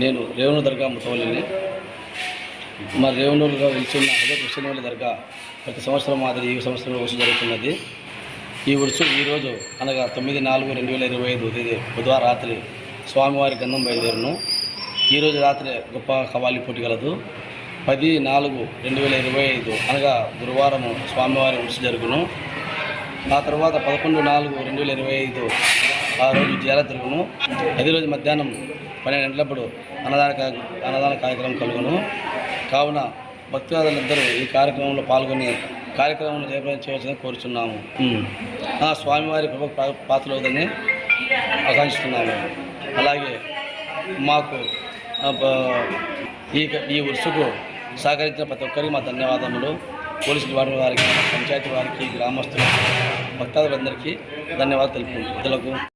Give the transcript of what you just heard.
నేను రేవణు దర్గా ముసవల్లిని మా రేవణూరుగా వెలిచిన అదే కృష్ణవల్లి దర్గా ప్రతి సంవత్సరం మాదిరి ఈ సంవత్సరం ఉరుసు జరుగుతున్నది. ఈ ఉరుసు ఈరోజు అనగా తొమ్మిది నాలుగు రెండు వేల ఇరవై ఐదు తేదీ బుధవారం రాత్రి స్వామివారి గంధం బయలుదేరును. ఈరోజు రాత్రి గొప్ప కవాలి పోటీ కలదు. పది నాలుగు రెండు వేల ఇరవై ఐదు అనగా గురువారము స్వామివారి ఉరుసు జరుగును. ఆ తర్వాత పదకొండు నాలుగు రెండు వేల ఇరవై ఐదు ఆ రోజు జాల జరుగును. అదే రోజు మధ్యాహ్నం పన్నెండు గంటలప్పుడు అన్నదాన అన్నదాన కార్యక్రమం కలుగును. కావున భక్తులందరూ ఈ కార్యక్రమంలో పాల్గొని కార్యక్రమంలో జయప్రదం చేయవచ్చని కోరుచున్నాము ఆ స్వామివారి ప్రభు పాత్రలోదని ఆకాంక్షిస్తున్నాము. అలాగే మాకు ఈ ఈ ఉరుసుకు సహకరించిన ప్రతి ఒక్కరికి మా ధన్యవాదములు. పోలీసు డిపార్ట్మెంట్ వారికి పంచాయతీ వారికి గ్రామస్తులకు భక్తాదులందరికీ ధన్యవాదాలు తెలుపుకుంటున్నాను